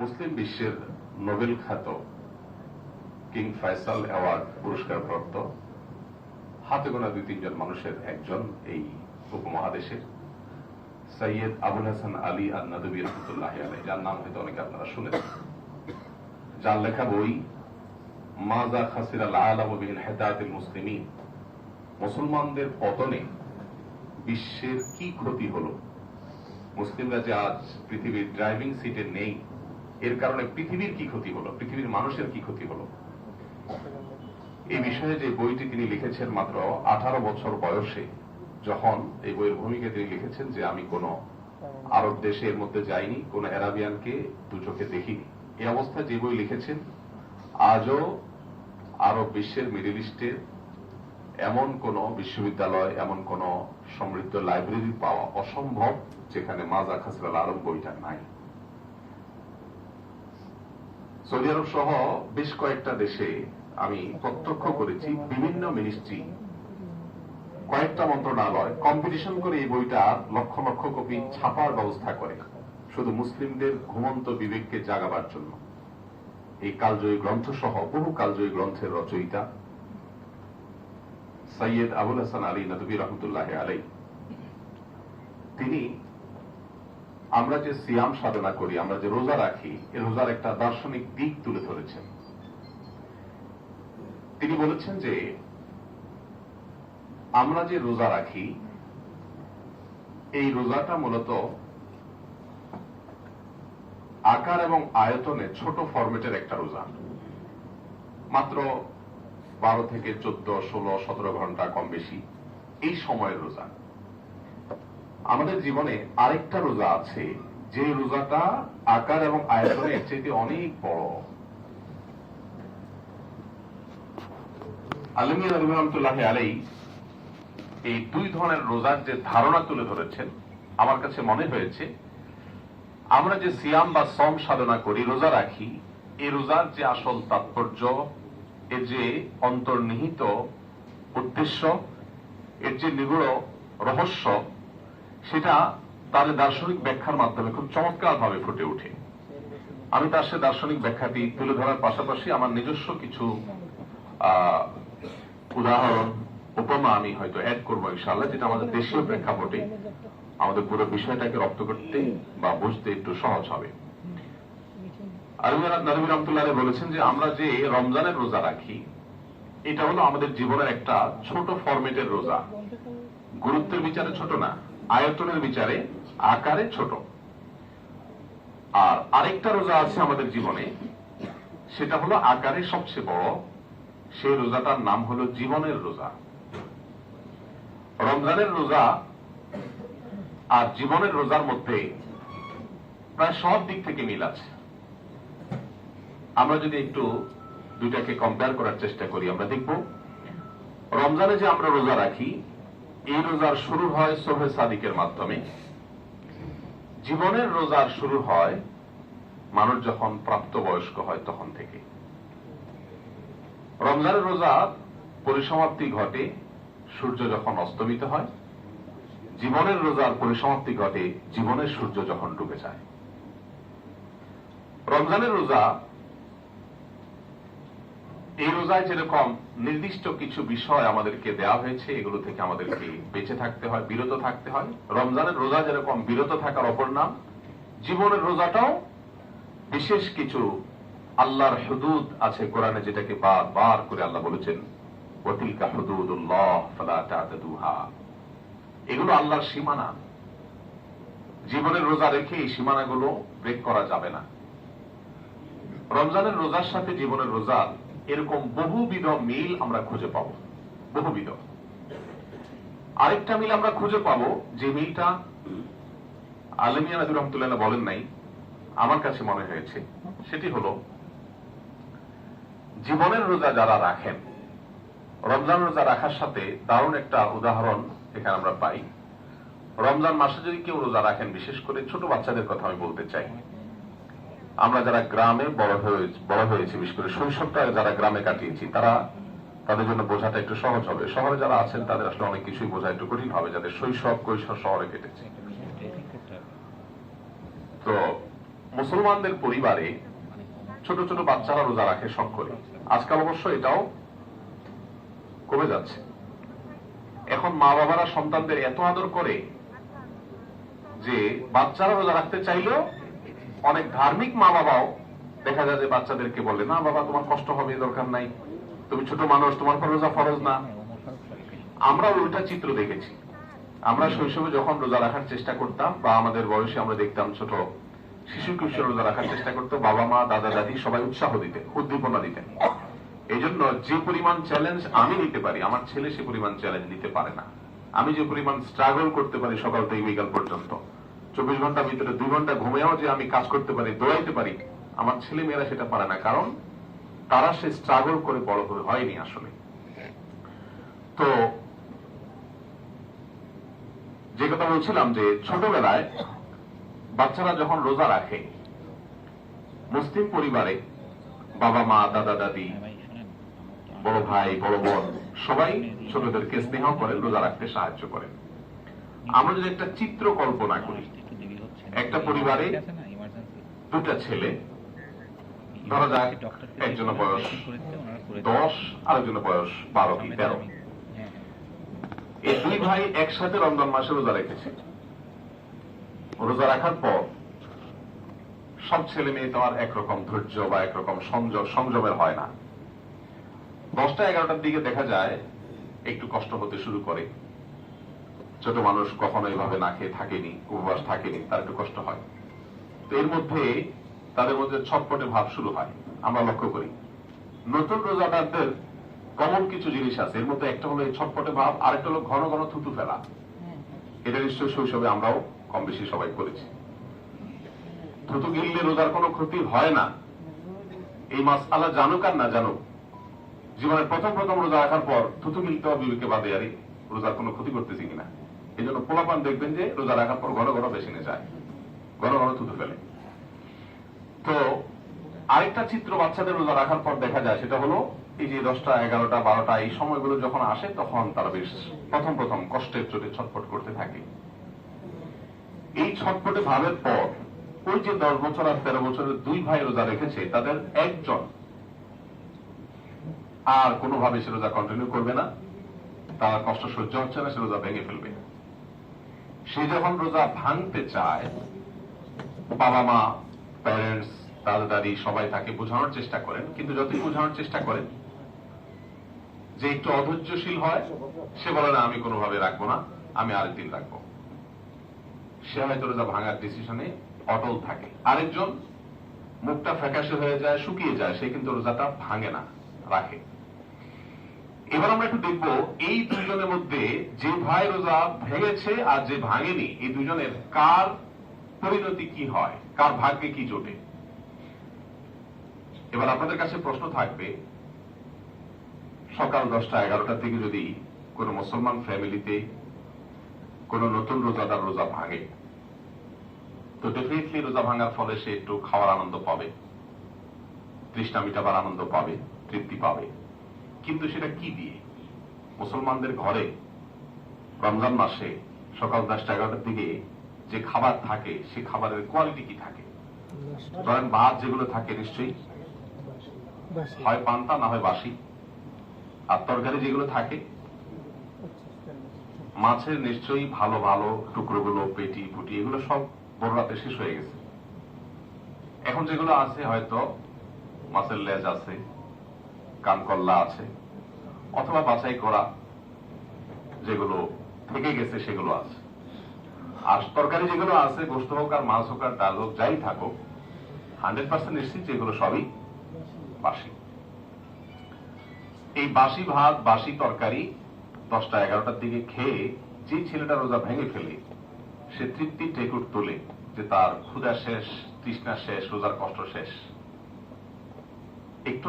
মুসলিম বিশ্বের নোবেল খ্যাত king Faisal award পুরস্কার প্রাপ্ত হাতে গোনা দুই তিনজন মানুষের একজন এই উপমহাদেশের সৈয়দ আবুল হাসান আলী আর নদবী রহমতুল্লাহ আলাই যার নাম হয়তো অনেকে আপনারা শুনেছেন। যার লেখা বই মাজা খাসির আল আলম বিল হেদায়াতিল মুসলিমিন। মুসলমানদের পতনে বিশ্বের কি ক্ষতি হলো? মুসলিমরা যে আজ পৃথিবীর ড্রাইভিং সিটে নেই এর কারণে পৃথিবীর কি ক্ষতি হলো? পৃথিবীর মানুষের কি ক্ষতি হলো? এই বিষয়ে যে বইটি তিনি লিখেছেন মাত্র আঠারো বছর বয়সে, যখন এই বইয়ের ভূমিকা তিনি লিখেছেন যে আমি কোন আরব দেশের মধ্যে যাইনি, কোন অ্যারাবিয়ানকে দু চোখে দেখিনি। এই অবস্থায় যে বই লিখেছেন, আজও আরব বিশ্বের মিডিল ইস্টের এমন কোন বিশ্ববিদ্যালয়, এমন কোন সমৃদ্ধ লাইব্রেরি পাওয়া অসম্ভব, যেখানে মাজা খাসরাল আরব বইটা নাই। সৌদি আরব সহ বেশ কয়েকটা দেশে আমি প্রত্যক্ষ করেছি বিভিন্ন মিনিস্ট্রি, কয়েকটা মন্ত্রণালয় কম্পিটিশন করে এই বইটা লক্ষ লক্ষ কপি ছাপার ব্যবস্থা করে, শুধু মুসলিমদের ঘুমন্ত বিবেককে জাগাবার জন্য। এই কালজয়ী গ্রন্থ সহ বহু কালজয়ী গ্রন্থের রচয়িতা সৈয়দ আবুল হাসান আলী নদবী রহমতুল্লাহ আলাই তিনি আমরা যে সিয়াম সাধনা করি, আমরা যে রোজা রাখি এই রোজার একটা দার্শনিক দিক তুলে ধরেছেন। তিনি বলেছেন যে, আমরা যে রোজা রাখি, এই রোজাটা মূলত আকার এবং আয়তনে ছোট ফরম্যাটের একটা রোজা। মাত্র বারো থেকে চোদ্দ, ষোলো, সতেরো ঘণ্টা কম বেশি এই সময়ের রোজা। আমাদের জীবনে আরেকটা রোজা আছে, যে রোজাটা আকার এবং আয়তনে এর চাইতে অনেক বড়। আলমিয়া রহমতুল্লাহ এই দুই ধরনের রোজার যে ধারণা তুলে ধরেছেন, আমার কাছে মনে হয়েছে, আমরা যে সিয়াম বা সম সাধনা করি, রোজা রাখি এই রোজার যে আসল তাৎপর্য এর যে অন্তর্নিহিত উদ্দেশ্য, এর যে নিগুড় রহস্য সেটা তার দার্শনিক ব্যাখ্যার মাধ্যমে খুব চমৎকার ভাবে ফুটে ওঠে। আমি তার সে দার্শনিক ব্যাখ্যাটি তুলে ধরার পাশাপাশি আমার নিজস্ব কিছু উদাহরণ, উপমা আমি হয়তো অ্যাড করব ইনশাল্লাহ যেটা আমাদের দেশীয় প্রেক্ষাপটে আমাদের পুরো বিষয়টাকে রপ্ত করতে বা বুঝতে একটু সহজ হবে। নবী বলেছেন যে আমরা যে রমজানের রোজা রাখি, এটা হলো আমাদের জীবনের একটা ছোট ফরম্যাটের রোজা। গুরুত্বের বিচারে ছোট না। আয়তনের বিচারে আকারে ছোট। আর আরেকটা রোজা আছে আমাদের জীবনে, সেটা হলো আকারে সবচেয়ে বড়। সেই রোজাটার নাম হলো জীবনের রোজা। রমজানের রোজা আর জীবনের রোজার মধ্যে প্রায় সব দিক থেকে মিল আছে। আমরা যদি একটু দুইটাকে কম্পেয়ার করার চেষ্টা করি, আমরা দেখব। রমজানে যে আমরা রোজা রাখি এই রোজার শুরু হয় সোহে সাদিকের মাধ্যমে। জীবনের রোজার শুরু হয় মানুষ যখন প্রাপ্তবয়স্ক হয় তখন থেকে। রমজানের রোজা পরিসমাপ্তি ঘটে, সূর্য যখন অস্তমিত হয়, জীবনের রোজার পরিসমাপ্তি ঘটে, জীবনের সূর্য যখন ডুবে যায়। রমজানের রোজা এই রোজায় যেরকম নির্দিষ্ট কিছু বিষয় আমাদেরকে দেওয়া হয়েছে, এগুলো থেকে আমাদেরকে বেঁচে থাকতে হয়, বিরত থাকতে হয়। রমজানের রোজা যেরকম বিরত থাকার অপর নাম, জীবনের রোজাটাও বিশেষ কিছু আল্লাহর হুদুদ আছে কোরআনে যেটাকে বার বার করে আল্লাহ বলেছেন এগুলো আল্লাহর সীমানা। জীবনের রোজা রেখে এই সীমানাগুলো ব্রেক করা যাবে না। রমজানের রোজার সাথে জীবনের রোজা এরকম বহুবিধ মিল আমরা খুঁজে পাবো। বহুবিধ। আরেকটা মিল আমরা খুঁজে পাবো যে মিলটা আলমিয়া নাদুর রহমতুল্লাহ বলেন নাই, আমার কাছে মনে হয়েছে। সেটি হলো, জীবনের রোজা যারা রাখেন, রমজান রোজা রাখার সাথে দারুণ একটা উদাহরণ এখানে আমরা পাই। রমজান মাসে যদি কেউ রোজা রাখেন, বিশেষ করে ছোট বাচ্চাদের কথা আমি বলতে চাই। আমরা যারা গ্রামে বড় হয়ে বড় হয়েছি, বিশেষ করে শৈশবটা যারা গ্রামে কাটিয়েছি, তারা তাদের জন্য বোঝাটা একটু সহজ হবে। শহরে যারা আছেন, তাদের আসলে অনেক কিছুই বোঝা একটু কঠিন হবে, যাদের শৈশব কৈশোর শহরে কেটেছে। তো মুসলমানদের পরিবারে ছোট ছোট বাচ্চারা রোজা রাখে করে আজকাল অবশ্য এটাও কমে যাচ্ছে। এখন মা বাবারা সন্তানদের এত আদর করে যে বাচ্চারা রোজা রাখতে চাইলেও অনেক ধার্মিক মা বাবাও দেখা যায় যে বাচ্চাদেরকে বলে, না বাবা, তোমার কষ্ট হবে দরকার নাই। তুমি ছোট মানুষ, তোমার রোজা ফরজ না। আমরা উল্টা চিত্র দেখেছি। আমরা শৈশবে যখন রোজা রাখার চেষ্টা করতাম বা আমাদের বয়সে আমরা দেখতাম ছোট শিশু কিশোর রোজা রাখার চেষ্টা করতো, বাবা, মা, দাদা, দাদি সবাই উৎসাহ দিতেন, উদ্দীপনা দিতেন। এই জন্য যে পরিমাণ চ্যালেঞ্জ আমি নিতে পারি, আমার ছেলে সে পরিমাণ চ্যালেঞ্জ নিতে পারে না। আমি যে পরিমাণ স্ট্রাগল করতে পারি সকাল থেকে বিকাল পর্যন্ত। চব্বিশ ঘণ্টার ভিতরে দুই ঘণ্টা ঘুমেও যে আমি কাজ করতে পারি, দৌড়াইতে পারি, আমার ছেলে মেয়েরা সেটা পারে না। কারণ তারা সে স্ট্রাগল করে বড় হয়ে হয়নি আসলে। তো যে কথা বলছিলাম যে ছোটবেলায় বাচ্চারা যখন রোজা রাখে, মুসলিম পরিবারে বাবা মা, দাদা, দাদি, বড় ভাই, বড় বোন, সবাই ছোটদেরকে স্নেহ করেন, রোজা রাখতে সাহায্য করেন। আমরা যদি একটা চিত্র কল্পনা করি একটা পরিবারে দুটা ছেলে, ধরা যাক একজনের বয়স দশ, আরেকজনের বয়স বারো কি, তেরো। এই দুই ভাই একসাথে রমজান মাসে রোজা রেখেছে। রোজা রাখার পর সব ছেলে মেয়ে তোমার একরকম ধৈর্য বা একরকম সংযম, সংযমের হয় না। দশটা এগারোটার দিকে দেখা যায় একটু কষ্ট হতে শুরু করে। ছোট মানুষ কখনো এইভাবে না খেয়ে থাকেনি, উপবাস থাকেনি, তার একটু কষ্ট হয়। তো এর মধ্যে তাদের মধ্যে ছটপটে ভাব শুরু হয়, আমরা লক্ষ্য করি। নতুন রোজাদারদের কমন কিছু জিনিস আছে, এর মধ্যে একটা হলো এই ছটপটে ভাব, আরেকটা হলো ঘন ঘন থুতু ফেলা। এটা নিশ্চয়ই শৈশবে আমরাও কম বেশি সবাই করেছি। থুতু গিললে রোজার কোনো ক্ষতি হয় না। এই মাস আল্লাহ জানুক আর না জানুক, জীবনের প্রথম প্রথম রোজা রাখার পর থুতু গিলতে বিবেকে বাদে, আরে রোজার কোনো ক্ষতি করতেছি কিনা? এই জন্য পোলাপান দেখবেন যে রোজা রাখার পর ঘন বেশি নিয়ে যায় ঘন ঘন থুতু ফেলে। তো আরেকটা চিত্র বাচ্চাদের রোজা রাখার পর দেখা যায়, সেটা হলো এই যে দশটা, এগারোটা, বারোটা, এই সময়গুলো যখন আসে, তখন তারা বেশ প্রথম প্রথম কষ্টের চোটে ছটফট করতে থাকে। এই ছটফটে ভাবের পর ওই যে দশ বছর আর তেরো বছরের দুই ভাই রোজা রেখেছে, তাদের একজন আর কোনোভাবে সে রোজা কন্টিনিউ করবে না। তার কষ্ট সহ্য হচ্ছে না, সে রোজা ভেঙে ফেলবে। সে যখন রোজা ভাঙতে চায় বাবা মা প্যারেন্টস দাদা দাদি সবাই তাকে বোঝানোর চেষ্টা করেন, কিন্তু যতই বোঝানোর চেষ্টা করেন, যে একটু অধৈর্যশীল হয়, সে বলে, না, আমি কোনোভাবে রাখব না, আমি আরেকদিন রাখব। সে হয়তো রোজা ভাঙার ডিসিশনে অটল থাকে। আরেকজন মুখটা ফ্যাকাশে হয়ে যায়, শুকিয়ে যায়, সে কিন্তু রোজাটা ভাঙে না, রাখে। এবার আমরা একটু দেখব এই দুজনের মধ্যে যে ভাই রোজা ভেঙেছে আর যে ভাঙেনি, এই দুজনের কার পরিণতি কি হয়? কার ভাগ্যে কি জোটে? এবার আপনাদের কাছে প্রশ্ন থাকবে, সকাল দশটা এগারোটার থেকে যদি কোন মুসলমান ফ্যামিলিতে কোন নতুন রোজাদার রোজা ভাঙে, তো ডেফিনেটলি রোজা ভাঙার ফলে সে একটু খাওয়ার আনন্দ পাবে, তৃষ্ণা মিটাবার আনন্দ পাবে, তৃপ্তি পাবে। কিন্তু সেটা কি দিয়ে? মুসলমানদের ঘরে রমজান মাসে সকাল দশটা এগারোটার দিকে যে খাবার থাকে সে খাবারের কোয়ালিটি কি থাকে? ধরেন ভাত যেগুলো থাকে নিশ্চয়ই? হয় পান্তা না হয় বাসি? আর তরকারি যেগুলো থাকে? মাছের নিশ্চয়ই ভালো ভালো টুকরোগুলো পেটি ফুটি এগুলো সব বড় রাতে শেষ হয়ে গেছে। এখন যেগুলো আছে হয়তো মাছের লেজ আছে কানকল্লা আছে, অথবা বাছাই করা, যেগুলো থেকে গেছে সেগুলো আছে। আর তরকারি যেগুলো আছে গোস্ত হোক আর মাছ হোক আর ডাল হোক, যাই থাকুক, হান্ড্রেড পার্সেন্ট নিশ্চিত যেগুলো সবই বাসি। এই বাসি ভাত, বাসি তরকারি দশটা এগারোটার দিকে খেয়ে যে ছেলেটা রোজা ভেঙে ফেলে, সে তৃপ্তি টেকুট তোলে যে তার ক্ষুধা শেষ, তৃষ্ণা শেষ, রোজার কষ্ট শেষ। একটু